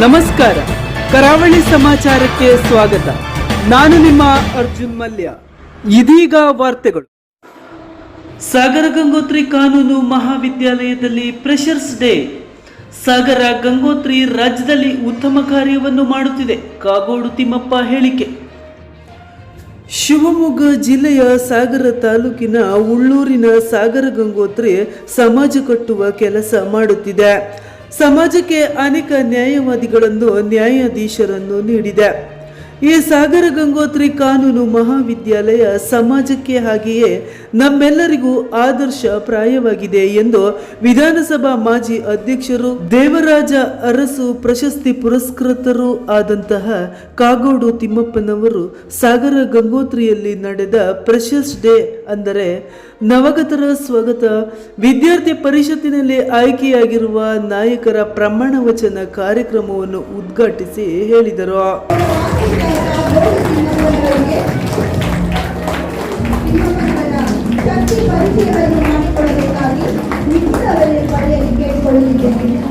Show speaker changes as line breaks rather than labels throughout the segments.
ನಮಸ್ಕಾರ. ಕರಾವಳಿ ಸಮಾಚಾರಕ್ಕೆ ಸ್ವಾಗತ. ನಾನು ನಿಮ್ಮ ಅರ್ಜುನ್ ಮಲ್ಯ. ಇದೀಗ ವಾರ್ತೆಗಳು. ಸಾಗರ ಗಂಗೋತ್ರಿ ಕಾನೂನು ಮಹಾವಿದ್ಯಾಲಯದಲ್ಲಿ ಪ್ರೆಷರ್ಸ್ ಡೇ ಸಾಗರ ಗಂಗೋತ್ರಿ ರಾಜ್ಯದಲ್ಲಿ ಉತ್ತಮ ಕಾರ್ಯವನ್ನು ಮಾಡುತ್ತಿದೆ. ಕಾಗೋಡು ತಿಮ್ಮಪ್ಪ ಹೇಳಿಕೆ. ಶಿವಮೊಗ್ಗ ಜಿಲ್ಲೆಯ ಸಾಗರ ತಾಲೂಕಿನ ಉಳ್ಳೂರಿನ ಸಾಗರ ಗಂಗೋತ್ರಿ ಸಮಾಜ ಕಟ್ಟುವ ಕೆಲಸ ಮಾಡುತ್ತಿದೆ. ಸಮಾಜಕ್ಕೆ ಅನೇಕ ನ್ಯಾಯವಾದಿಗಳನ್ನು ನ್ಯಾಯಾಧೀಶರನ್ನು ನೀಡಿದೆ. ಈ ಸಾಗರ ಗಂಗೋತ್ರಿ ಕಾನೂನು ಮಹಾವಿದ್ಯಾಲಯ ಸಮಾಜಕ್ಕೆ ಹಾಗೆಯೇ ನಮ್ಮೆಲ್ಲರಿಗೂ ಆದರ್ಶ ಪ್ರಾಯವಾಗಿದೆ ಎಂದು ವಿಧಾನಸಭಾ ಮಾಜಿ ಅಧ್ಯಕ್ಷರು, ದೇವರಾಜ ಅರಸು ಪ್ರಶಸ್ತಿ ಪುರಸ್ಕೃತರೂ ಆದಂತಹ ಕಾಗೋಡು ತಿಮ್ಮಪ್ಪನವರು ಸಾಗರ ಗಂಗೋತ್ರಿಯಲ್ಲಿ ನಡೆದ ಪ್ರೆಷಸ್ ಡೇ ಅಂದರೆ ನವಗತರ ಸ್ವಾಗತ. ವಿದ್ಯಾರ್ಥಿ ಪರಿಷತ್ತಿನಲ್ಲಿ ಆಯ್ಕೆಯಾಗಿರುವ ನಾಯಕರ ಪ್ರಮಾಣ ವಚನ ಕಾರ್ಯಕ್ರಮವನ್ನು ಉದ್ಘಾಟಿಸಿ ಹೇಳಿದರು.
ಪಡೆಯಲು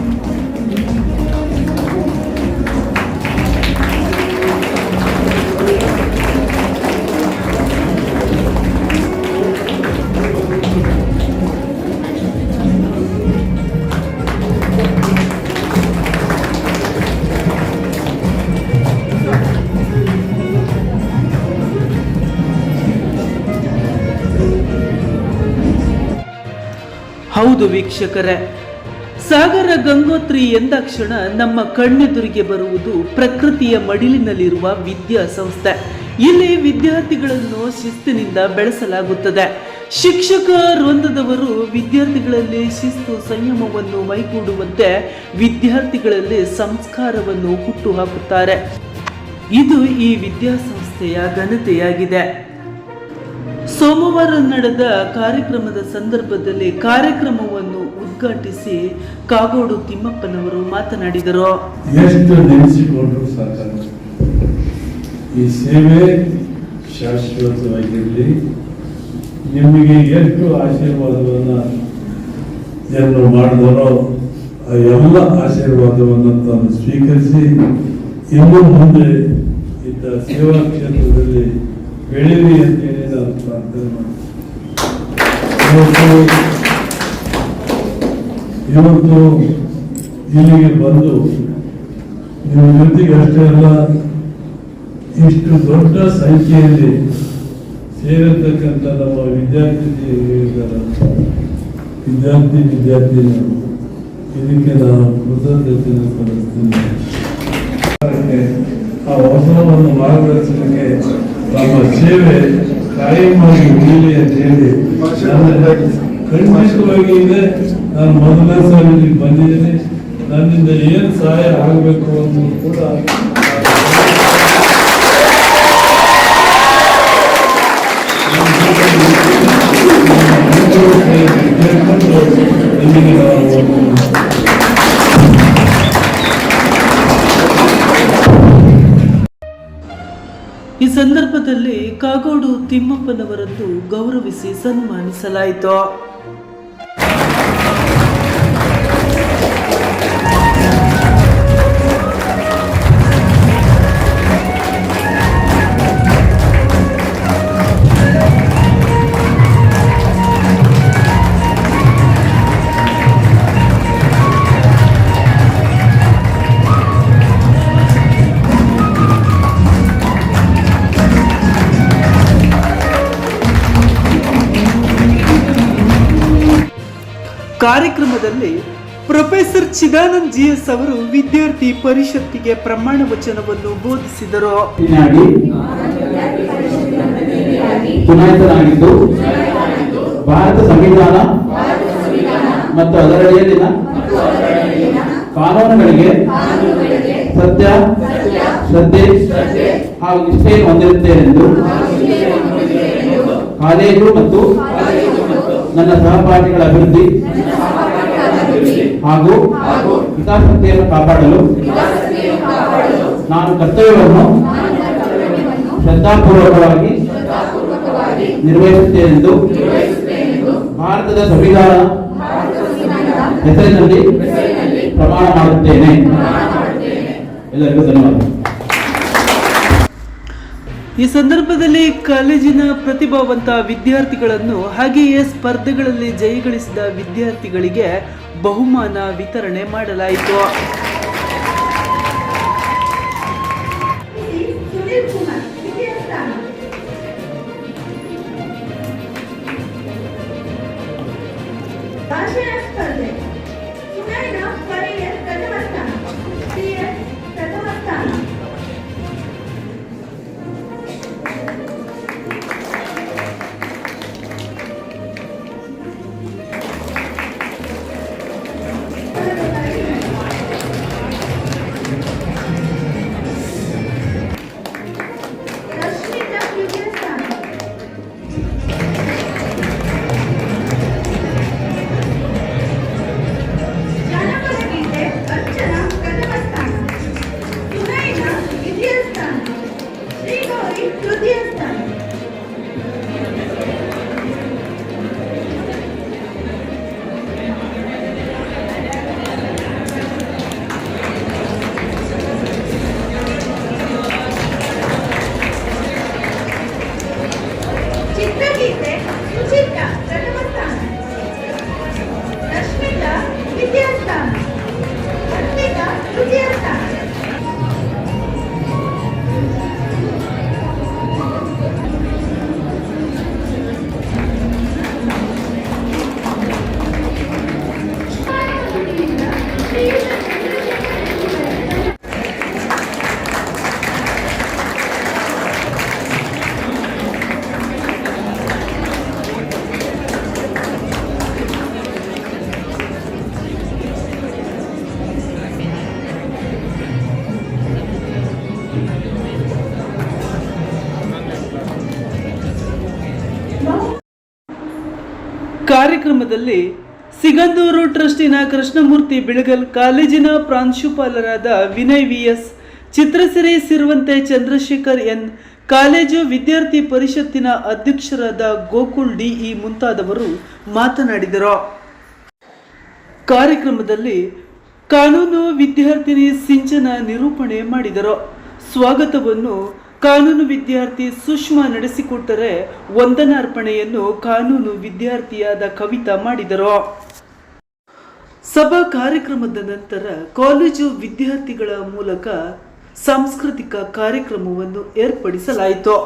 ಹೌದು ವೀಕ್ಷಕರೇ. ಸಾಗರ ಗಂಗೋತ್ರಿ ಎಂದಾಕ್ಷಣ ನಮ್ಮ ಕಣ್ಣೆದುರಿಗೆ ಬರುವುದು ಪ್ರಕೃತಿಯ ಮಡಿಲಿನಲ್ಲಿರುವ ವಿದ್ಯಾಸಂಸ್ಥೆ ಇಲ್ಲಿ ವಿದ್ಯಾರ್ಥಿಗಳನ್ನು ಶಿಸ್ತಿನಿಂದ ಬೆಳೆಸಲಾಗುತ್ತದೆ. ಶಿಕ್ಷಕ ವೃಂದದವರು ವಿದ್ಯಾರ್ಥಿಗಳಲ್ಲಿ ಶಿಸ್ತು ಸಂಯಮವನ್ನು ಮೈಗೂಡುವಂತೆ ವಿದ್ಯಾರ್ಥಿಗಳಲ್ಲಿ ಸಂಸ್ಕಾರವನ್ನು ಹುಟ್ಟುಹಾಕುತ್ತಾರೆ ಇದು ಈ ವಿದ್ಯಾಸಂಸ್ಥೆಯ ಘನತೆಯಾಗಿದೆ. ಸೋಮವಾರ ನಡೆದ ಕಾರ್ಯಕ್ರಮದ ಸಂದರ್ಭದಲ್ಲಿ ಕಾರ್ಯಕ್ರಮವನ್ನು ಉದ್ಘಾಟಿಸಿ ಕಾಗೋಡು ತಿಮ್ಮಪ್ಪನವರು ಮಾತನಾಡಿದರು.
ಎಷ್ಟು ನೆನೆಸಿಕೊಂಡ್ರು ಸಾಕಲ್ಲ. ಈ ಸೇವೆ ಶಾಶ್ವತವಾಗಿರಲಿ. ನಿಮಗೆ ಎಷ್ಟು ಆಶೀರ್ವಾದವನ್ನು ಜನರು ಮಾಡಿದರೋ ಆ ಎಲ್ಲ ಆಶೀರ್ವಾದವನ್ನು ತಾನು ಸ್ವೀಕರಿಸಿ, ಇನ್ನು ಮುಂದೆ ಇದ್ದ ಸೇವಾ ಕ್ಷೇತ್ರದಲ್ಲಿ ಬೆಳೀಲಿ ಅಂತೇಳಿ ಇವತ್ತು ಇಲ್ಲಿಗೆ ಬಂದು ನಿಮ್ಮ ಜೊತೆಗೆ ಅಷ್ಟೇ ಅಲ್ಲ, ಇಷ್ಟು ದೊಡ್ಡ ಸಂಖ್ಯೆಯಲ್ಲಿ ಸೇರಿರ್ತಕ್ಕಂಥ ನಮ್ಮ ವಿದ್ಯಾರ್ಥಿ ವಿದ್ಯಾರ್ಥಿ, ವಿದ್ಯಾರ್ಥಿನಿಯರು, ಇದಕ್ಕೆ ನಾನು ಸಲ್ಲಿಸ್ತೀನಿ ಆ ಹೊಸವನ್ನು ಮಾರ್ಗದರ್ಶನಕ್ಕೆ ನಮ್ಮ ಸೇವೆ ಕಾಯಮಾಗಿ ಉಳಿಯಲಿ ಅಂತ ಹೇಳಿ ಖಂಡಿತವಾಗಿ ಇದೆ. ನಾನು ಮೊದಲನೇ ಸಲ ಇಲ್ಲಿ ಬಂದಿದ್ದೀನಿ. ನನ್ನಿಂದ ಏನು ಸಹಾಯ ಆಗಬೇಕು ಅನ್ನೋದು ಕೂಡ
ಈ ಸಂದರ್ಭದಲ್ಲಿ ಕಾಗೋಡು ತಿಮ್ಮಪ್ಪನವರನ್ನು ಗೌರವಿಸಿ ಸನ್ಮಾನಿಸಲಾಯಿತು. ಕಾರ್ಯಕ್ರಮದಲ್ಲಿ ಪ್ರೊಫೆಸರ್ ಚಿದಾನಂದ್ ಜಿ ಎಸ್ ಅವರು ವಿದ್ಯಾರ್ಥಿ ಪರಿಷತ್ತಿಗೆ ಪ್ರಮಾಣ ವಚನವನ್ನು ಬೋಧಿಸಿದರು.
ಭಾರತ ಸಂವಿಧಾನ ಮತ್ತು ಅದರಡಿಯಲ್ಲಿನ ಕಾನೂನುಗಳಿಗೆ ಸತ್ಯ, ಶ್ರದ್ಧೆ ಹಾಗೂ ನಿಷ್ಠೆಯನ್ನು ಹೊಂದಿರುತ್ತೇನೆಂದು ಕಾಲೇಜು ಮತ್ತು ನನ್ನ ಸಹಪಾಠಿಗಳ ಅಭಿವೃದ್ಧಿ ಹಾಗೂ ಹಿತಾಸಕ್ತಿಯನ್ನು ಕಾಪಾಡಲು ನಾನು ಕರ್ತವ್ಯವನ್ನು ಶ್ರದ್ಧಾಪೂರ್ವಕವಾಗಿ ನಿರ್ವಹಿಸುತ್ತೇನೆಂದು ಭಾರತದ ಸಂವಿಧಾನ ಹೆಸರಿನಲ್ಲಿ ಪ್ರಮಾಣ ಮಾಡುತ್ತೇನೆ. ಎಲ್ಲರಿಗೂ ಧನ್ಯವಾದ
ಈ ಸಂದರ್ಭದಲ್ಲಿ ಕಾಲೇಜಿನ ಪ್ರತಿಭಾವಂತ ವಿದ್ಯಾರ್ಥಿಗಳನ್ನು ಹಾಗೆಯೇ ಸ್ಪರ್ಧೆಗಳಲ್ಲಿ ಜಯಗಳಿಸಿದ ವಿದ್ಯಾರ್ಥಿಗಳಿಗೆ ಬಹುಮಾನ ವಿತರಣೆ ಮಾಡಲಾಯಿತು. ಕಾರ್ಯಕ್ರಮದಲ್ಲಿ ಸಿಗಂದೂರು ಟ್ರಸ್ಟಿನ ಕೃಷ್ಣಮೂರ್ತಿ ಬಿಳಗಲ್ ಕಾಲೇಜಿನ ಪ್ರಾಂಶುಪಾಲರಾದ ವಿನಯ್ ವಿಎಸ್, ಚಿತ್ರಸಿರಿ ಸಿರುವಂತೆ ಚಂದ್ರಶೇಖರ್ ಎನ್, ಕಾಲೇಜು ವಿದ್ಯಾರ್ಥಿ ಪರಿಷತ್ತಿನ ಅಧ್ಯಕ್ಷರಾದ ಗೋಕುಲ್ ಡಿಇ ಮುಂತಾದವರು ಮಾತನಾಡಿದರು. ಕಾರ್ಯಕ್ರಮದಲ್ಲಿ ಕಾನೂನು ವಿದ್ಯಾರ್ಥಿನಿ ಸಿಂಚನ ನಿರೂಪಣೆ ಮಾಡಿದರು. ಸ್ವಾಗತವನ್ನು ಕಾನೂನು ವಿದ್ಯಾರ್ಥಿ ಸುಷ್ಮಾ ನಡೆಸಿಕೊಟ್ಟರೆ ವಂದನಾರ್ಪಣೆಯನ್ನು ಕಾನೂನು ವಿದ್ಯಾರ್ಥಿಯಾದ ಕವಿತಾ ಮಾಡಿದರು. ಸಭಾ ಕಾರ್ಯಕ್ರಮದ ನಂತರ ಕಾಲೇಜು ವಿದ್ಯಾರ್ಥಿಗಳ ಮೂಲಕ ಸಾಂಸ್ಕೃತಿಕ ಕಾರ್ಯಕ್ರಮವನ್ನು ಏರ್ಪಡಿಸಲಾಯಿತು.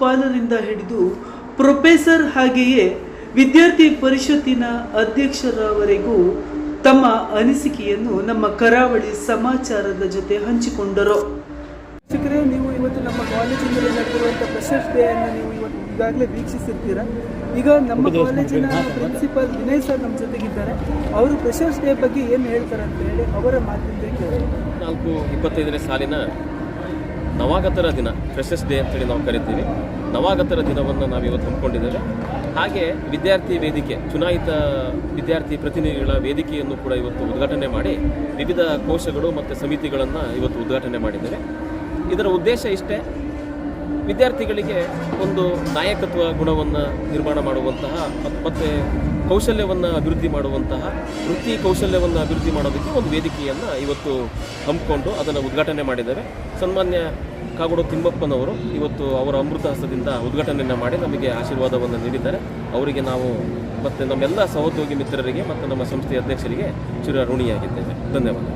ಪ್ರಾಂಶುಪಾಲರಿಂದ ಹಿಡಿದು ಪ್ರೊಫೆಸರ್ ಹಾಗೆಯೇ ವಿದ್ಯಾರ್ಥಿ ಪರಿಷತ್ತಿನ ಅಧ್ಯಕ್ಷರವರೆಗೂ ತಮ್ಮ ಅನಿಸಿಕೆಯನ್ನು ನಮ್ಮ ಕರಾವಳಿ ಸಮಾಚಾರದ ಜೊತೆ ಹಂಚಿಕೊಂಡರು. ಶಿಕ್ಷಕರೇ ನೀವು ಇವತ್ತು ನಮ್ಮ ಕಾಲೇಜಿನಲ್ಲಿ ನಡೆದಿರುವಂಥ ಫ್ರೆಶರ್ಸ್ ಡೇಯನ್ನು ನೀವು ಇವತ್ತು ಈಗಾಗಲೇ ವೀಕ್ಷಿಸಿರ್ತೀರಾ. ಈಗ ನಮ್ಮ ಕಾಲೇಜಿನ ಪ್ರಿನ್ಸಿಪಲ್ ವಿನಯ್ ಸರ್ ನಮ್ಮ ಜೊತೆಗಿದ್ದಾರೆ. ಅವರು ಫ್ರೆಶರ್ಸ್ ಡೇ ಬಗ್ಗೆ ಏನು ಹೇಳ್ತಾರೆ ಅಂತ ಹೇಳಿ ಅವರ ಮಾತಿಂದ ಕೇಳಿ
ನಾಲ್ಕು ಇಪ್ಪತ್ತೈದನೇ ಸಾಲಿನ ನವಾಗತರ ದಿನ ಫ್ರೆಶಸ್ ಡೇ ಅಂತೇಳಿ ನಾವು ಕರಿತೀವಿ. ನವಾಗತರ ದಿನವನ್ನು ನಾವು ಇವತ್ತು ಹಮ್ಮಿಕೊಂಡಿದ್ದೇವೆ. ಹಾಗೆ ವಿದ್ಯಾರ್ಥಿ ವೇದಿಕೆ, ಚುನಾಯಿತ ವಿದ್ಯಾರ್ಥಿ ಪ್ರತಿನಿಧಿಗಳ ವೇದಿಕೆಯನ್ನು ಕೂಡ ಇವತ್ತು ಉದ್ಘಾಟನೆ ಮಾಡಿ, ವಿವಿಧ ಕೋಶಗಳು ಮತ್ತು ಸಮಿತಿಗಳನ್ನು ಇವತ್ತು ಉದ್ಘಾಟನೆ ಮಾಡಿದ್ದೇವೆ. ಇದರ ಉದ್ದೇಶ ಇಷ್ಟೇ, ವಿದ್ಯಾರ್ಥಿಗಳಿಗೆ ಒಂದು ನಾಯಕತ್ವ ಗುಣವನ್ನು ನಿರ್ಮಾಣ ಮಾಡುವಂತಹ ಮತ್ತು ಕೌಶಲ್ಯವನ್ನು ಅಭಿವೃದ್ಧಿ ಮಾಡುವಂತಹ, ವೃತ್ತಿ ಕೌಶಲ್ಯವನ್ನು ಅಭಿವೃದ್ಧಿ ಮಾಡೋದಕ್ಕೆ ಒಂದು ವೇದಿಕೆಯನ್ನು ಇವತ್ತು ಹಮ್ಮಿಕೊಂಡು ಅದನ್ನು ಉದ್ಘಾಟನೆ ಮಾಡಿದ್ದಾರೆ. ಸನ್ಮಾನ್ಯ ಕಾಗೋಡು ತಿಮ್ಮಪ್ಪನವರು ಇವತ್ತು ಅವರ ಅಮೃತ ಹಸ್ತದಿಂದ ಉದ್ಘಾಟನೆಯನ್ನು ಮಾಡಿ ನಮಗೆ ಆಶೀರ್ವಾದವನ್ನು ನೀಡಿದ್ದಾರೆ. ಅವರಿಗೆ ನಾವು ಮತ್ತು ನಮ್ಮೆಲ್ಲ ಸಹೋದ್ಯೋಗಿ ಮಿತ್ರರಿಗೆ ಮತ್ತು ನಮ್ಮ ಸಂಸ್ಥೆಯ ಅಧ್ಯಕ್ಷರಿಗೆ ಚಿರ ಋಣಿಯಾಗಿದ್ದೇವೆ. ಧನ್ಯವಾದ.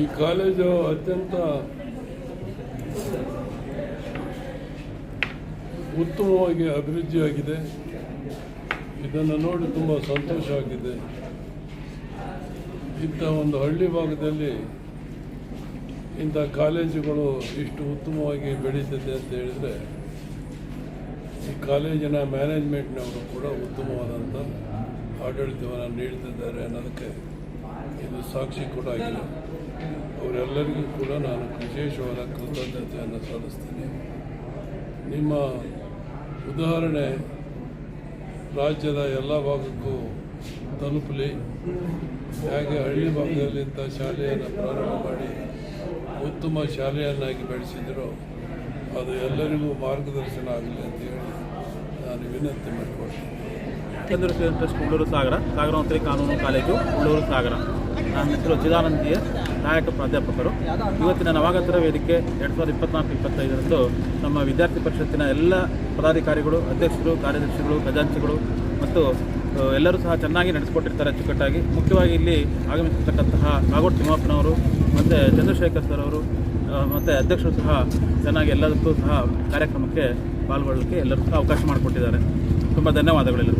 ಈ ಕಾಲೇಜು ಅತ್ಯಂತ ಉತ್ತಮವಾಗಿ ಅಭಿವೃದ್ಧಿಯಾಗಿದೆ. ಇದನ್ನು ನೋಡಿ ತುಂಬ ಸಂತೋಷವಾಗಿದೆ. ಇಂಥ ಒಂದು ಹಳ್ಳಿ ಭಾಗದಲ್ಲಿ ಇಂಥ ಕಾಲೇಜುಗಳು ಇಷ್ಟು ಉತ್ತಮವಾಗಿ ಬೆಳೀತದೆ ಅಂತ ಹೇಳಿದರೆ, ಈ ಕಾಲೇಜಿನ ಮ್ಯಾನೇಜ್ಮೆಂಟ್ನವರು ಕೂಡ ಉತ್ತಮವಾದಂಥ ಆಡಳಿತವನ್ನು ನೀಡ್ತಿದ್ದಾರೆ ಅನ್ನೋದಕ್ಕೆ ಇದು ಸಾಕ್ಷಿ ಕೂಡ ಆಗಿದೆ. ಅವರೆಲ್ಲರಿಗೂ ಕೂಡ ನಾನು ವಿಶೇಷವಾದ ಕೃತಜ್ಞತೆಯನ್ನು ಸಲ್ಲಿಸ್ತೀನಿ. ನಿಮ್ಮ ಉದಾಹರಣೆ ರಾಜ್ಯದ ಎಲ್ಲ ಭಾಗಕ್ಕೂ ತಲುಪಲಿ. ಹಾಗೆ ಹಳ್ಳಿ ಭಾಗದಲ್ಲಿ ಇಂಥ ಶಾಲೆಯನ್ನು ಪ್ರಾರಂಭ ಮಾಡಿ ಉತ್ತಮ ಶಾಲೆಯನ್ನಾಗಿ ಬೆಳೆಸಿದ್ರು ಅದು ಎಲ್ಲರಿಗೂ ಮಾರ್ಗದರ್ಶನ ಆಗಲಿ ಅಂತ ಹೇಳಿ ನಾನು ವಿನಂತಿ ಮಾಡಿಕೊಡ್ತೀನಿ
ಚಂದ್ರಶೇಖರ್ ಉಳ್ಳೂರು ಸಾಗರ ಸಾಗರೋತ್ತರಿ ಕಾನೂನು ಕಾಲೇಜು ಉಳ್ಳೂರು ಸಾಗರ. ನನ್ನ ಹೆಸರು ಚಿದಾನಂದಿಯ, ನಾಯಕ ಪ್ರಾಧ್ಯಾಪಕರು. ಇವತ್ತಿನ ನವಾಗತರ ವೇದಿಕೆ ಎರಡು ಸಾವಿರದ ಇಪ್ಪತ್ನಾಲ್ಕು, ಇಪ್ಪತ್ತೈದರಂದು ನಮ್ಮ ವಿದ್ಯಾರ್ಥಿ ಪರಿಷತ್ತಿನ ಎಲ್ಲ ಪದಾಧಿಕಾರಿಗಳು, ಅಧ್ಯಕ್ಷರು, ಕಾರ್ಯದರ್ಶಿಗಳು, ಖಜಾಂಚಿಗಳು ಮತ್ತು ಎಲ್ಲರೂ ಸಹ ಚೆನ್ನಾಗಿ ನಡೆಸಿಕೊಟ್ಟಿರ್ತಾರೆ ಅಚ್ಚುಕಟ್ಟಾಗಿ. ಮುಖ್ಯವಾಗಿ ಇಲ್ಲಿ ಆಗಮಿಸಿರ್ತಕ್ಕಂತಹ ಕಾಗೋಡು ತಿಮ್ಮಪ್ಪನವರು ಮತ್ತು ಚಂದ್ರಶೇಖರ್ ಸರ್ ಅವರು ಮತ್ತು ಅಧ್ಯಕ್ಷರು ಸಹ ಚೆನ್ನಾಗಿ ಎಲ್ಲದಕ್ಕೂ ಸಹ ಕಾರ್ಯಕ್ರಮಕ್ಕೆ ಪಾಲ್ಗೊಳ್ಳಲಿಕ್ಕೆ ಎಲ್ಲರೂ ಸಹ ಅವಕಾಶ ಮಾಡಿಕೊಟ್ಟಿದ್ದಾರೆ. ತುಂಬ ಧನ್ಯವಾದಗಳೆಲ್ಲರಿಗೂ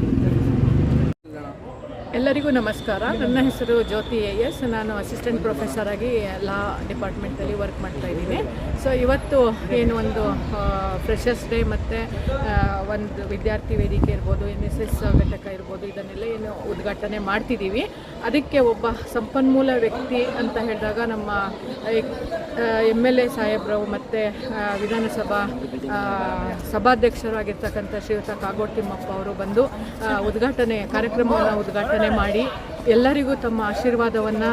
ಎಲ್ಲರಿಗೂ ನಮಸ್ಕಾರ. ನನ್ನ ಹೆಸರು ಜ್ಯೋತಿ ಎ ಎಸ್ ನಾನು ಅಸಿಸ್ಟೆಂಟ್ ಪ್ರೊಫೆಸರ್ ಆಗಿ ಲಾ ಡಿಪಾರ್ಟ್ಮೆಂಟಲ್ಲಿ ವರ್ಕ್ ಮಾಡ್ತಾ ಇದ್ದೀನಿ. ಸೊ ಇವತ್ತು ಏನು ಒಂದು ಫ್ರೆಶರ್ಸ್ ಡೇ ಮತ್ತು ಒಂದು ವಿದ್ಯಾರ್ಥಿ ವೇದಿಕೆ ಇರ್ಬೋದು ಎನ್ ಎಸ್ ಎಸ್ ಘಟಕ ಇರ್ಬೋದು, ಇದನ್ನೆಲ್ಲ ಏನು ಉದ್ಘಾಟನೆ ಮಾಡ್ತಿದ್ದೀವಿ. ಅದಕ್ಕೆ ಒಬ್ಬ ಸಂಪನ್ಮೂಲ ವ್ಯಕ್ತಿ ಅಂತ ಹೇಳಿದಾಗ ನಮ್ಮ ಎಂ ಎಲ್ ಎ ಸಾಹೇಬ್ರು ಮತ್ತು ವಿಧಾನಸಭಾ ಸಭಾಧ್ಯಕ್ಷರು ಸಭಾಧ್ಯಕ್ಷರಾಗಿರ್ತಕ್ಕಂಥ ಶ್ರೀಯುತ ಕಾಗೋಡ್ ತಿಮ್ಮಪ್ಪ ಅವರು ಬಂದು ಉದ್ಘಾಟನೆ, ಕಾರ್ಯಕ್ರಮವನ್ನು ಉದ್ಘಾಟನೆ ಮಾಡಿ, ಎಲ್ಲರಿಗೂ ತಮ್ಮ ಆಶೀರ್ವಾದವನ್ನು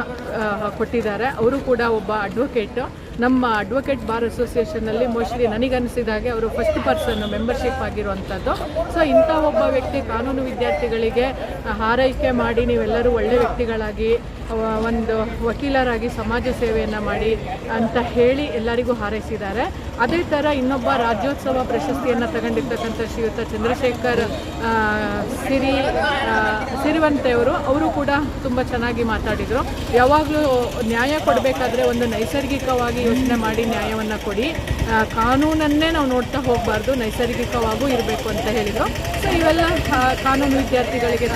ಕೊಟ್ಟಿದ್ದಾರೆ. ಅವರು ಕೂಡ ಒಬ್ಬ ಅಡ್ವೊಕೇಟ್ ನಮ್ಮ ಅಡ್ವೊಕೇಟ್ ಬಾರ್ ಅಸೋಸಿಯೇಷನಲ್ಲಿ ಮೋಸ್ಟ್ಲಿ ನನಗನ್ನಿಸಿದ ಹಾಗೆ ಅವರು ಫಸ್ಟ್ ಪರ್ಸನ್ ಮೆಂಬರ್ಶಿಪ್ ಆಗಿರುವಂಥದ್ದು ಸೊ ಇಂಥ ಒಬ್ಬ ವ್ಯಕ್ತಿ ಕಾನೂನು ವಿದ್ಯಾರ್ಥಿಗಳಿಗೆ ಹಾರೈಕೆ ಮಾಡಿ ನೀವೆಲ್ಲರೂ ಒಳ್ಳೆ ವ್ಯಕ್ತಿಗಳಾಗಿ ಒಂದು ವಕೀಲರಾಗಿ ಸಮಾಜ ಸೇವೆಯನ್ನು ಮಾಡಿ ಅಂತ ಹೇಳಿ ಎಲ್ಲರಿಗೂ ಹಾರೈಸಿದ್ದಾರೆ. ಅದೇ ಥರ ಇನ್ನೊಬ್ಬ ರಾಜ್ಯೋತ್ಸವ ಪ್ರಶಸ್ತಿಯನ್ನು ತಗೊಂಡಿರ್ತಕ್ಕಂಥ ಶ್ರೀಯುತ ಚಂದ್ರಶೇಖರ್ ಸಿರಿ ಸಿರಿವಂತೆಯವರು, ಅವರು ಕೂಡ ತುಂಬ ಚೆನ್ನಾಗಿ ಮಾತಾಡಿದರು. ಯಾವಾಗಲೂ ನ್ಯಾಯ ಕೊಡಬೇಕಾದ್ರೆ ಒಂದು ನೈಸರ್ಗಿಕವಾಗಿ ಯೋಚನೆ ಮಾಡಿ ನ್ಯಾಯವನ್ನು ಕೊಡಿ. ಕಾನೂನನ್ನೇ ನಾವು ನೋಡ್ತಾ ಹೋಗಬಾರ್ದು, ನೈಸರ್ಗಿಕವಾಗೂ ಇರಬೇಕು ಅಂತ ಹೇಳಿದರು. ಸೊ ಇವೆಲ್ಲ ಕಾನೂನು ವಿದ್ಯಾರ್ಥಿಗಳಿಗೆ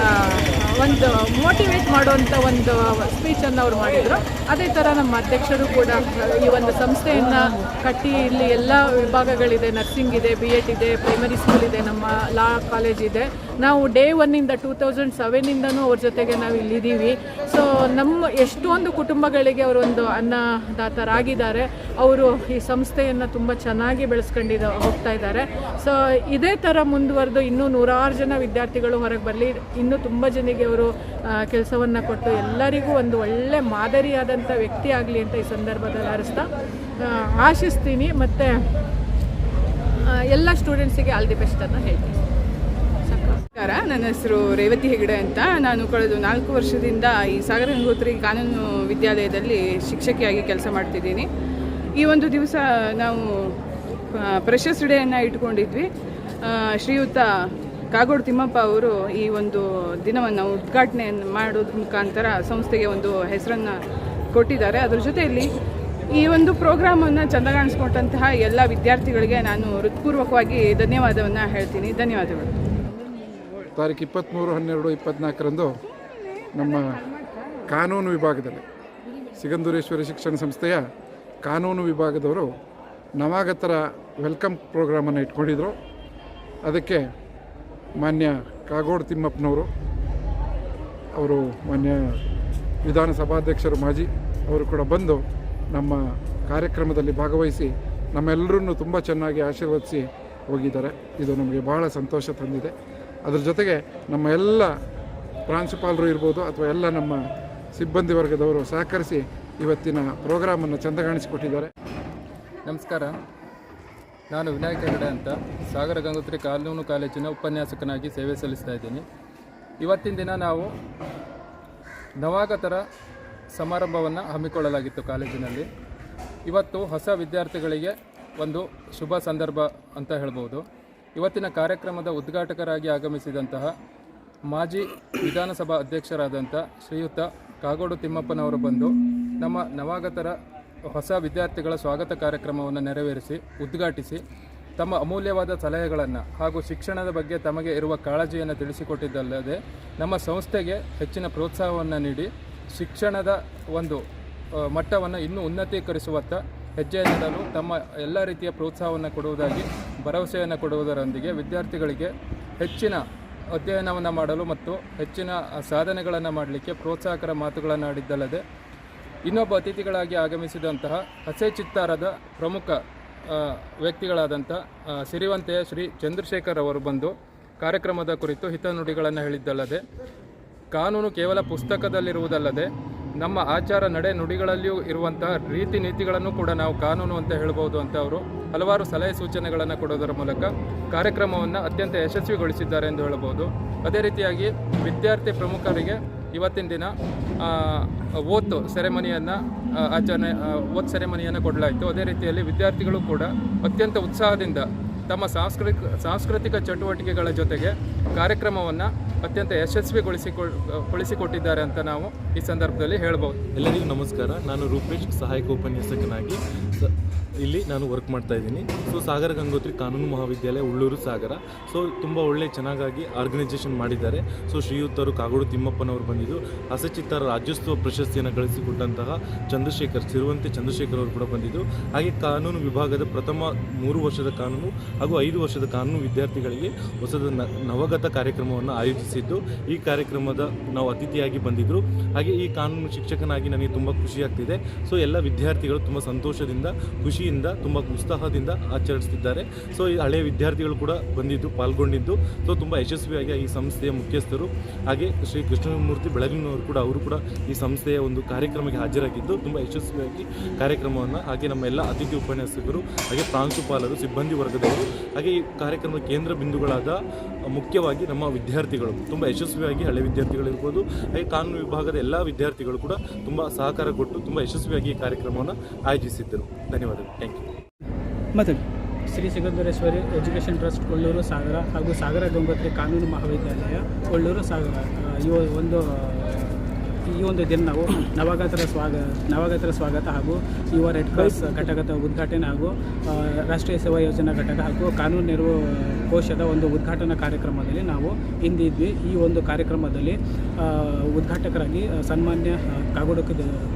ಒಂದು ಮೋಟಿವೇಟ್ ಮಾಡುವಂಥ ಒಂದು ಸ್ಪೀಚನ್ನು ಅವರು ಮಾಡಿದರು. ಅದೇ ಥರ ನಮ್ಮ ಅಧ್ಯಕ್ಷರು ಕೂಡ ಈ ಒಂದು ಸಂಸ್ಥೆಯನ್ನು ಕಟ್ಟಿ ಇಲ್ಲಿ ಎಲ್ಲ ವಿಭಾಗಗಳಿದೆ. ನರ್ಸಿಂಗ್ ಇದೆ ಬಿ ಎಡ್ ಇದೆ ಪ್ರೈಮರಿ ಸ್ಕೂಲ್ ಇದೆ, ನಮ್ಮ ಲಾ ಕಾಲೇಜ್ ಇದೆ. ನಾವು ಡೇ ಒನ್ನಿಂದ ಟೂ ತೌಸಂಡ್ ಸೆವೆನಿಂದನೂ ಅವ್ರ ಜೊತೆಗೆ ನಾವು ಇಲ್ಲಿದ್ದೀವಿ ಸೊ ನಮ್ಮ ಎಷ್ಟೊಂದು ಕುಟುಂಬಗಳಿಗೆ ಅವರೊಂದು ಅನ್ನದಾತರಾಗಿದ್ದಾರೆ. ಅವರು ಈ ಸಂಸ್ಥೆಯನ್ನು ತುಂಬ ಚೆನ್ನಾಗಿ ಬೆಳೆಸ್ಕೊಂಡಿದ್ದ ಹೋಗ್ತಾ ಇದ್ದಾರೆ. ಸೊ ಇದೇ ಥರ ಮುಂದುವರೆದು ಇನ್ನೂ ನೂರಾರು ಜನ ವಿದ್ಯಾರ್ಥಿಗಳು ಹೊರಗೆ ಬರಲಿ. ಇನ್ನೂ ತುಂಬ ಜನಿಗೆ ಅವರು ಕೆಲಸವನ್ನು ಕೊಟ್ಟು ಎಲ್ಲರಿಗೂ ಒಂದು ಒಳ್ಳೆ ಮಾದರಿಯಾದಂಥ ವ್ಯಕ್ತಿ ಆಗಲಿ ಅಂತ ಈ ಸಂದರ್ಭದಲ್ಲಿ ಹಾರಿಸ್ತಾ ಆಶಿಸ್ತೀನಿ ಮತ್ತು ಎಲ್ಲ ಸ್ಟೂಡೆಂಟ್ಸಿಗೆ ಆಲ್ ದಿ ಬೆಸ್ಟನ್ನು ಹೇಳ್ತೀನಿ. ಸಾಕು
ನಮಸ್ಕಾರ, ನನ್ನ ಹೆಸರು ರೇವತಿ ಹೆಗಡೆ ಅಂತ. ನಾನು ಕಳೆದ ನಾಲ್ಕು ವರ್ಷದಿಂದ ಈ ಸಾಗರ ಗಂಗೋತ್ರಿ ಕಾನೂನು ವಿದ್ಯಾಲಯದಲ್ಲಿ ಶಿಕ್ಷಕಿಯಾಗಿ ಕೆಲಸ ಮಾಡ್ತಿದ್ದೀನಿ. ಈ ಒಂದು ದಿವಸ ನಾವು ಪ್ರಶಸ್ತಿ ಡೇಯನ್ನು ಇಟ್ಕೊಂಡಿದ್ವಿ. ಶ್ರೀಯುತ ಕಾಗೋಡು ತಿಮ್ಮಪ್ಪ ಅವರು ಈ ಒಂದು ದಿನವನ್ನು ಉದ್ಘಾಟನೆಯನ್ನು ಮಾಡೋದ್ರ ಮುಖಾಂತರ ಸಂಸ್ಥೆಗೆ ಒಂದು ಹೆಸರನ್ನು ಕೊಟ್ಟಿದ್ದಾರೆ. ಅದ್ರ ಜೊತೆಯಲ್ಲಿ ಈ ಒಂದು ಪ್ರೋಗ್ರಾಮನ್ನು ಚೆಂದಗಾಣಿಸ್ಕೊಟ್ಟಂತಹ ಎಲ್ಲ ವಿದ್ಯಾರ್ಥಿಗಳಿಗೆ ನಾನು ಹೃತ್ಪೂರ್ವಕವಾಗಿ ಧನ್ಯವಾದವನ್ನು ಹೇಳ್ತೀನಿ. ಧನ್ಯವಾದಗಳು.
ತಾರೀಕು ಇಪ್ಪತ್ತ್ಮೂರು ಹನ್ನೆರಡು ಇಪ್ಪತ್ತ್ನಾಲ್ಕರಂದು ನಮ್ಮ ಕಾನೂನು ವಿಭಾಗದಲ್ಲಿ ಸಿಗಂದೂರೇಶ್ವರಿ ಶಿಕ್ಷಣ ಸಂಸ್ಥೆಯ ಕಾನೂನು ವಿಭಾಗದವರು ನವಾಗತರ ವೆಲ್ಕಮ್ ಪ್ರೋಗ್ರಾಮನ್ನು ಇಟ್ಕೊಂಡಿದ್ರು. ಅದಕ್ಕೆ ಮಾನ್ಯ ಕಾಗೋಡು ತಿಮ್ಮಪ್ಪನವರು, ಅವರು ಮಾನ್ಯ ವಿಧಾನಸಭಾಧ್ಯಕ್ಷರು ಮಾಜಿ, ಅವರು ಕೂಡ ಬಂದು ನಮ್ಮ ಕಾರ್ಯಕ್ರಮದಲ್ಲಿ ಭಾಗವಹಿಸಿ ನಮ್ಮೆಲ್ಲರನ್ನು ತುಂಬ ಚೆನ್ನಾಗಿ ಆಶೀರ್ವದಿಸಿ ಹೋಗಿದ್ದಾರೆ. ಇದು ನಮಗೆ ಬಹಳ ಸಂತೋಷ ತಂದಿದೆ. ಅದರ ಜೊತೆಗೆ ನಮ್ಮ ಎಲ್ಲ ಪ್ರಾಂಶುಪಾಲರು ಇರ್ಬೋದು ಅಥವಾ ಎಲ್ಲ ನಮ್ಮ ಸಿಬ್ಬಂದಿ ವರ್ಗದವರು ಸಹಕರಿಸಿ ಇವತ್ತಿನ ಪ್ರೋಗ್ರಾಮನ್ನು ಚಂದಗಾಣಿಸಿಕೊಟ್ಟಿದ್ದಾರೆ.
ನಮಸ್ಕಾರ. ನಾನು ವಿನಾಯಕ ಹೆಗಡೆ ಅಂತ ಸಾಗರ ಗಂಗೋತ್ರಿ ಕಾನೂನು ಕಾಲೇಜಿನ ಉಪನ್ಯಾಸಕನಾಗಿ ಸೇವೆ ಸಲ್ಲಿಸ್ತಾ ಇದ್ದೀನಿ. ಇವತ್ತಿನ ದಿನ ನಾವು ನವಾಗತರ ಸಮಾರಂಭವನ್ನು ಹಮ್ಮಿಕೊಳ್ಳಲಾಗಿತ್ತು ಕಾಲೇಜಿನಲ್ಲಿ. ಇವತ್ತು ಹೊಸ ವಿದ್ಯಾರ್ಥಿಗಳಿಗೆ ಒಂದು ಶುಭ ಸಂದರ್ಭ ಅಂತ ಹೇಳ್ಬೋದು. ಇವತ್ತಿನ ಕಾರ್ಯಕ್ರಮದ ಉದ್ಘಾಟಕರಾಗಿ ಆಗಮಿಸಿದಂತಹ ಮಾಜಿ ವಿಧಾನಸಭಾ ಅಧ್ಯಕ್ಷರಾದಂಥ ಶ್ರೀಯುತ ಕಾಗೋಡು ತಿಮ್ಮಪ್ಪನವರು ಬಂದು ನಮ್ಮ ನವಾಗತರ ಹೊಸ ವಿದ್ಯಾರ್ಥಿಗಳ ಸ್ವಾಗತ ಕಾರ್ಯಕ್ರಮವನ್ನು ನೆರವೇರಿಸಿ, ಉದ್ಘಾಟಿಸಿ ತಮ್ಮ ಅಮೂಲ್ಯವಾದ ಸಲಹೆಗಳನ್ನು ಹಾಗೂ ಶಿಕ್ಷಣದ ಬಗ್ಗೆ ತಮಗೆ ಇರುವ ಕಾಳಜಿಯನ್ನು ತಿಳಿಸಿಕೊಟ್ಟಿದ್ದಲ್ಲದೆ ನಮ್ಮ ಸಂಸ್ಥೆಗೆ ಹೆಚ್ಚಿನ ಪ್ರೋತ್ಸಾಹವನ್ನು ನೀಡಿ ಶಿಕ್ಷಣದ ಒಂದು ಮಟ್ಟವನ್ನು ಇನ್ನೂ ಉನ್ನತೀಕರಿಸುವತ್ತ ಹೆಜ್ಜೆ ನೀಡಲು ತಮ್ಮ ಎಲ್ಲ ರೀತಿಯ ಪ್ರೋತ್ಸಾಹವನ್ನು ಕೊಡುವುದಾಗಿ ಭರವಸೆಯನ್ನು ಕೊಡುವುದರೊಂದಿಗೆ ವಿದ್ಯಾರ್ಥಿಗಳಿಗೆ ಹೆಚ್ಚಿನ ಅಧ್ಯಯನವನ್ನು ಮಾಡಲು ಮತ್ತು ಹೆಚ್ಚಿನ ಸಾಧನೆಗಳನ್ನು ಮಾಡಲಿಕ್ಕೆ ಪ್ರೋತ್ಸಾಹಕರ ಮಾತುಗಳನ್ನು ಆಡಿದ್ದಲ್ಲದೆ ಇನ್ನೊಬ್ಬ ಅತಿಥಿಗಳಾಗಿ ಆಗಮಿಸಿದಂತಹ ಹಸೆ ಚಿತ್ತಾರದ ಪ್ರಮುಖ ವ್ಯಕ್ತಿಗಳಾದಂಥ ಸಿರಿವಂತೆಯ ಶ್ರೀ ಚಂದ್ರಶೇಖರ್ ಅವರು ಬಂದು ಕಾರ್ಯಕ್ರಮದ ಕುರಿತು ಹಿತನುಡಿಗಳನ್ನು ಹೇಳಿದ್ದಲ್ಲದೆ, ಕಾನೂನು ಕೇವಲ ಪುಸ್ತಕದಲ್ಲಿರುವುದಲ್ಲದೆ, ನಮ್ಮ ಆಚಾರ ನಡೆ ನುಡಿಗಳಲ್ಲಿಯೂ ಇರುವಂತಹ ರೀತಿ ನೀತಿಗಳನ್ನು ಕೂಡ ನಾವು ಕಾನೂನು ಅಂತ ಹೇಳ್ಬೋದು ಅಂತ ಅವರು ಹಲವಾರು ಸಲಹೆ ಸೂಚನೆಗಳನ್ನು ಕೊಡೋದರ ಮೂಲಕ ಕಾರ್ಯಕ್ರಮವನ್ನು ಅತ್ಯಂತ ಯಶಸ್ವಿಗೊಳಿಸಿದ್ದಾರೆ ಎಂದು ಹೇಳಬಹುದು ಅದೇ ರೀತಿಯಾಗಿ ವಿದ್ಯಾರ್ಥಿ ಪ್ರಮುಖರಿಗೆ ಇವತ್ತಿನ ದಿನ ಓತ್ ಸೆರೆಮನಿಯನ್ನು ಆಚರಣೆ ಓತ್ ಸೆರೆಮನಿಯನ್ನು ಕೊಡಲಾಯಿತು. ಅದೇ ರೀತಿಯಲ್ಲಿ ವಿದ್ಯಾರ್ಥಿಗಳು ಕೂಡ ಅತ್ಯಂತ ಉತ್ಸಾಹದಿಂದ ತಮ್ಮ ಸಾಂಸ್ಕೃತಿಕ ಸಾಂಸ್ಕೃತಿಕ ಚಟುವಟಿಕೆಗಳ ಜೊತೆಗೆ ಕಾರ್ಯಕ್ರಮವನ್ನು ಅತ್ಯಂತ ಯಶಸ್ವಿಗೊಳಿಸಿಕೊಳಿಸಿಕೊಟ್ಟಿದ್ದಾರೆ ಅಂತ ನಾವು ಈ ಸಂದರ್ಭದಲ್ಲಿ ಹೇಳ್ಬೋದು.
ಎಲ್ಲರಿಗೂ ನಮಸ್ಕಾರ. ನಾನು ರೂಪೇಶ್, ಸಹಾಯಕ ಉಪನ್ಯಾಸಕನಾಗಿ ಇಲ್ಲಿ ನಾನು ವರ್ಕ್ ಮಾಡ್ತಾ ಇದ್ದೀನಿ. ಸೊ ಸಾಗರ ಗಂಗೋತ್ರಿ ಕಾನೂನು ಮಹಾವಿದ್ಯಾಲಯ, ಉಳ್ಳೂರು ಸಾಗರ. ಸೊ ತುಂಬ ಒಳ್ಳೆ, ಚೆನ್ನಾಗಾಗಿ ಆರ್ಗನೈಸೇಷನ್ ಮಾಡಿದ್ದಾರೆ. ಸೊ ಶ್ರೀಯುತರು ಕಾಗೋಡು ತಿಮ್ಮಪ್ಪನವರು ಬಂದಿದ್ದು. ಹಸಚಿತ್ತಾರ ರಾಜ್ಯೋತ್ಸವ ಪ್ರಶಸ್ತಿಯನ್ನು ಗಳಿಸಿಕೊಟ್ಟಂತಹ ಚಂದ್ರಶೇಖರ್, ಸಿರುವಂತೆ ಚಂದ್ರಶೇಖರ್ ಅವರು ಕೂಡ ಬಂದಿದ್ದು. ಹಾಗೆ ಕಾನೂನು ವಿಭಾಗದ ಪ್ರಥಮ ಮೂರು ವರ್ಷದ ಕಾನೂನು ಹಾಗೂ ಐದು ವರ್ಷದ ಕಾನೂನು ವಿದ್ಯಾರ್ಥಿಗಳಿಗೆ ಹೊಸದ ನವಗತ ಕಾರ್ಯಕ್ರಮವನ್ನು ಆಯೋಜಿಸಿದ್ದು, ಈ ಕಾರ್ಯಕ್ರಮದ ನಾವು ಅತಿಥಿಯಾಗಿ ಬಂದಿದ್ದರು ಹಾಗೆ ಈ ಕಾನೂನು ಶಿಕ್ಷಕನಾಗಿ ನನಗೆ ತುಂಬ ಖುಷಿಯಾಗ್ತಿದೆ ಸೊ, ಎಲ್ಲ ವಿದ್ಯಾರ್ಥಿಗಳು ತುಂಬ ಸಂತೋಷದಿಂದ, ಖುಷಿಯಿಂದ, ತುಂಬ ಉತ್ಸಾಹದಿಂದ ಆಚರಿಸ್ತಿದ್ದಾರೆ ಸೊ, ಈ ಹಳೆಯ ವಿದ್ಯಾರ್ಥಿಗಳು ಕೂಡ ಬಂದಿದ್ದು, ಪಾಲ್ಗೊಂಡಿದ್ದು. ಸೊ, ತುಂಬ ಯಶಸ್ವಿಯಾಗಿ ಈ ಸಂಸ್ಥೆಯ ಮುಖ್ಯಸ್ಥರು ಹಾಗೆ ಶ್ರೀ ಕೃಷ್ಣಮೂರ್ತಿ ಬೆಳಗಿನವರು ಕೂಡ, ಅವರು ಕೂಡ ಈ ಸಂಸ್ಥೆಯ ಒಂದು ಕಾರ್ಯಕ್ರಮಕ್ಕೆ ಹಾಜರಾಗಿದ್ದು, ತುಂಬ ಯಶಸ್ವಿಯಾಗಿ ಕಾರ್ಯಕ್ರಮವನ್ನು ಹಾಗೆ ನಮ್ಮ ಎಲ್ಲ ಅತಿಥಿ ಉಪನ್ಯಾಸಕರು ಹಾಗೆ ಪ್ರಾಂಶುಪಾಲರು, ಸಿಬ್ಬಂದಿ ವರ್ಗದವರು ಹಾಗೆ ಈ ಕಾರ್ಯಕ್ರಮದ ಕೇಂದ್ರ ಬಿಂದುಗಳಾದ ಮುಖ್ಯವಾಗಿ ನಮ್ಮ ವಿದ್ಯಾರ್ಥಿಗಳು, ತುಂಬ ಯಶಸ್ವಿಯಾಗಿ ಹಳೆ ವಿದ್ಯಾರ್ಥಿಗಳಿರ್ಬೋದು ಹಾಗೆ ಕಾನೂನು ವಿಭಾಗದ ಎಲ್ಲ ವಿದ್ಯಾರ್ಥಿಗಳು ಕೂಡ ತುಂಬ ಸಹಕಾರ ಕೊಟ್ಟು ತುಂಬ ಯಶಸ್ವಿಯಾಗಿ ಈ ಕಾರ್ಯಕ್ರಮವನ್ನು ಆಯೋಜಿಸಿದ್ದರು. ಧನ್ಯವಾದಗಳು. ಥ್ಯಾಂಕ್ ಯು
ಮತ್ತೆ
ಶ್ರೀ ಸಿಗಂಧರೇಶ್ವರಿ ಎಜುಕೇಷನ್ ಟ್ರಸ್ಟ್, ಕೊಳ್ಳೂರು ಸಾಗರ ಹಾಗೂ ಸಾಗರ ಗಂಗೋತ್ರಿ ಕಾನೂನು ಮಹಾವಿದ್ಯಾಲಯ, ಕೊಳ್ಳೂರು ಸಾಗರ ಇವ ಒಂದು ಈ ಒಂದು ದಿನ ನಾವು ನವಾಗತರ ಸ್ವಾಗ ನವಾಗತರ ಸ್ವಾಗತ ಹಾಗೂ ಯುವ ರೆಡ್ ಕ್ರಾಸ್ ಘಟಕದ ಉದ್ಘಾಟನೆ ಹಾಗೂ ರಾಷ್ಟ್ರೀಯ ಸೇವಾ ಯೋಜನಾ ಘಟಕ ಹಾಗೂ ಕಾನೂನು ನೆರವು ಕೋಶದ ಒಂದು ಉದ್ಘಾಟನಾ ಕಾರ್ಯಕ್ರಮದಲ್ಲಿ ನಾವು ಇಂದಿದ್ವಿ. ಈ ಒಂದು ಕಾರ್ಯಕ್ರಮದಲ್ಲಿ ಉದ್ಘಾಟಕರಾಗಿ ಸನ್ಮಾನ್ಯ ಕಾಗೋಡು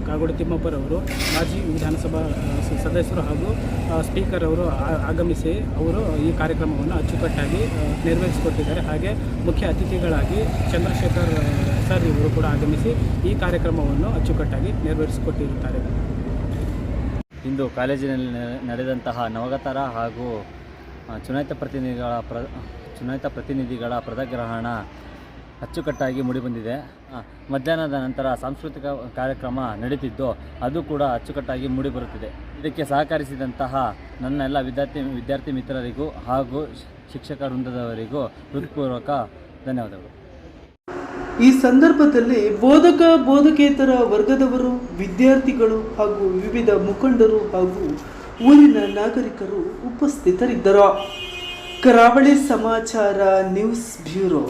ಕಾಗೋಡು ತಿಮ್ಮಪ್ಪರವರು ಮಾಜಿ ವಿಧಾನಸಭಾ ಸದಸ್ಯರು ಹಾಗೂ ಸ್ಪೀಕರ್ ಅವರು ಆಗಮಿಸಿ ಅವರು ಈ ಕಾರ್ಯಕ್ರಮವನ್ನು ಅಚ್ಚುಕಟ್ಟಾಗಿ ನೆರವೇರಿಸಿಕೊಟ್ಟಿದ್ದಾರೆ. ಹಾಗೆ ಮುಖ್ಯ ಅತಿಥಿಗಳಾಗಿ ಚಂದ್ರಶೇಖರ್ ಸರ್, ಇವರು ಕೂಡ ಆಗಮಿಸಿ ಈ ಕಾರ್ಯಕ್ರಮವನ್ನು ಅಚ್ಚುಕಟ್ಟಾಗಿ ನೆರವೇರಿಸಿಕೊಟ್ಟಿರುತ್ತಾರೆ.
ಇಂದು ಕಾಲೇಜಿನಲ್ಲಿ ನಡೆದಂತಹ ನವಗತರ ಹಾಗೂ ಚುನಾಯಿತ ಪ್ರತಿನಿಧಿಗಳ ಪ್ರ, ಚುನಾಯಿತ ಪ್ರತಿನಿಧಿಗಳ ಪದಗ್ರಹಣ ಅಚ್ಚುಕಟ್ಟಾಗಿ ಮೂಡಿಬಂದಿದೆ. ಮಧ್ಯಾಹ್ನದ ನಂತರ ಸಾಂಸ್ಕೃತಿಕ ಕಾರ್ಯಕ್ರಮ ನಡೀತಿದ್ದು ಅದು ಕೂಡ ಅಚ್ಚುಕಟ್ಟಾಗಿ ಮೂಡಿಬರುತ್ತಿದೆ. ಇದಕ್ಕೆ ಸಹಕರಿಸಿದಂತಹ ನನ್ನ ಎಲ್ಲ ವಿದ್ಯಾರ್ಥಿ ವಿದ್ಯಾರ್ಥಿ ಮಿತ್ರರಿಗೂ ಹಾಗೂ ಶಿಕ್ಷಕ ವೃಂದದವರಿಗೂ ಹೃತ್ಪೂರ್ವಕ ಧನ್ಯವಾದಗಳು.
ಈ ಸಂದರ್ಭದಲ್ಲಿ ಬೋಧಕ, ಬೋಧಕೇತರ ವರ್ಗದವರು, ವಿದ್ಯಾರ್ಥಿಗಳು ಹಾಗೂ ವಿವಿಧ ಮುಖಂಡರು ಹಾಗೂ ಊರಿನ ನಾಗರಿಕರು ಉಪಸ್ಥಿತರಿದ್ದರು. ಕರಾವಳಿ ಸಮಾಚಾರ ನ್ಯೂಸ್ ಬ್ಯೂರೋ.